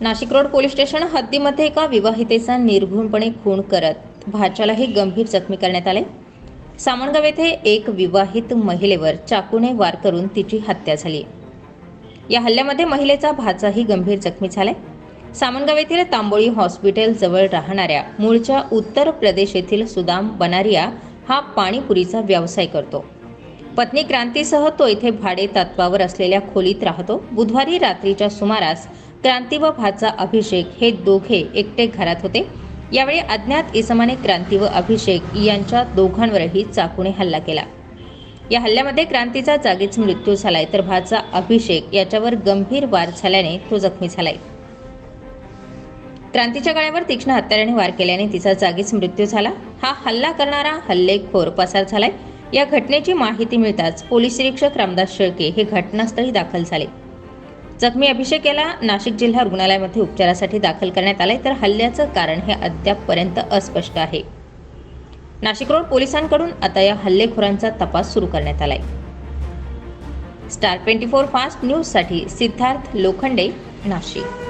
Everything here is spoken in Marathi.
नाशिक रोड पोलीस स्टेशन हद्दीमध्ये एका विवाहितेचा निर्घुणपणे खून करत भाच्यालाही गंभीर जखमी करण्यात आले. सामणगाव येथे एक विवाहित महिलेवर चाकूने वार करून तिची हत्या झाली. या हल्ल्यामध्ये महिलेचा भाचाही गंभीर जखमी झालाय. सामनगाव येथील तांबोळी हॉस्पिटल जवळ राहणाऱ्या मूळच्या उत्तर प्रदेश येथील सुदाम बनारिया हा पाणीपुरीचा व्यवसाय करतो. पत्नी क्रांतीसह तो येथे भाडे तत्वावर असलेल्या खोलीत राहतो. बुधवारी रात्रीच्या सुमारास क्रांती व भाचा अभिषेक हे दोघे एकटे घरात होते. यावेळी अज्ञात इसमाने क्रांती व अभिषेक यांच्या दोघांवरही चाकूने हल्ला केला. या हल्ल्यामध्ये क्रांतीचा जागीच मृत्यू झालाय तर भाचा अभिषेक याच्यावर गंभीर वार झाल्याने तो जखमी झालाय. क्रांतीच्या गळ्यावर तीक्ष्ण हत्याराने वार केल्याने तिचा जागीच मृत्यू झाला. हा हल्ला करणारा हल्लेखोर पसार झालाय. या घटनेची माहिती मिळताच पोलीस निरीक्षक रामदास शेळके हे घटनास्थळी दाखल झाले. जखमी अभिषेक याला नाशिक जिल्हा रुग्णालयामध्ये उपचारासाठी दाखल करण्यात आले तर हल्ल्याचं कारण हे अद्यापपर्यंत अस्पष्ट आहे. नाशिक रोड पोलिसांकडून आता या हल्लेखोरांचा तपास सुरू करण्यात आलाय. स्टार ट्वेंटी फोर फास्ट न्यूजसाठी सिद्धार्थ लोखंडे नाशिक.